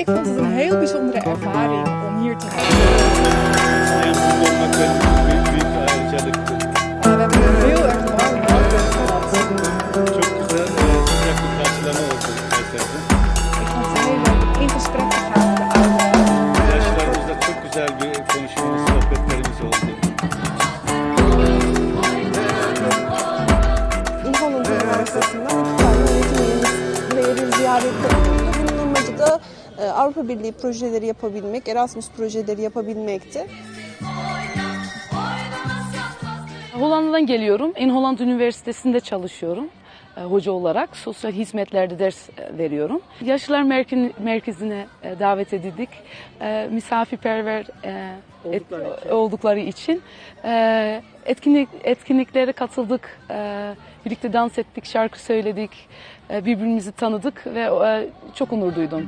Ik vond het een heel bijzondere ervaring om hier te hebben. We hebben een heel erg warm gehad. Ik vond het heel leuk om in gesprek te gaan met de ouderen. Yaşlarımızda het Avrupa Birliği projeleri yapabilmek, Erasmus projeleri yapabilmekti. Hollanda'dan geliyorum. In Holland Üniversitesi'nde çalışıyorum. E, Hoca olarak sosyal hizmetlerde ders e, veriyorum. Yaşlılar Merke- Merkezi'ne e, davet edildik. Misafirperver e, et- oldukları için. Etkinlik, etkinliklere katıldık. Birlikte dans ettik, şarkı söyledik. Birbirimizi tanıdık ve çok onur duydum.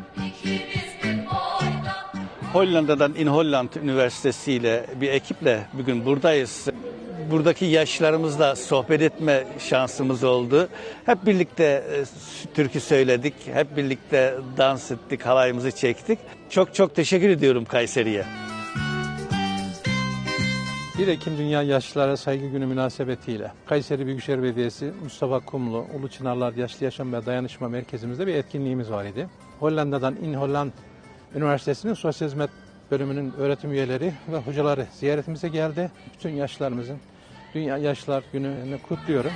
Hollanda'dan In Holland Üniversitesi ile bir ekiple bugün buradayız. Buradaki yaşlarımızla sohbet etme şansımız oldu. Hep birlikte e, türkü söyledik, hep birlikte dans ettik, halayımızı çektik. Çok çok teşekkür ediyorum Kayseri'ye. 1 Ekim Dünya Yaşlılara Saygı Günü münasebetiyle Kayseri Büyükşehir Belediyesi Mustafa Kumlu Ulu Çınarlar Yaşlı Yaşam ve Dayanışma Merkezimizde bir etkinliğimiz var idi. Hollanda'dan In Holland Üniversitesi'nin Sosyal Hizmet bölümünün öğretim üyeleri ve hocaları ziyaretimize geldi. Bütün yaşlarımızın Dünya Yaşlılar Günü'nü kutluyorum.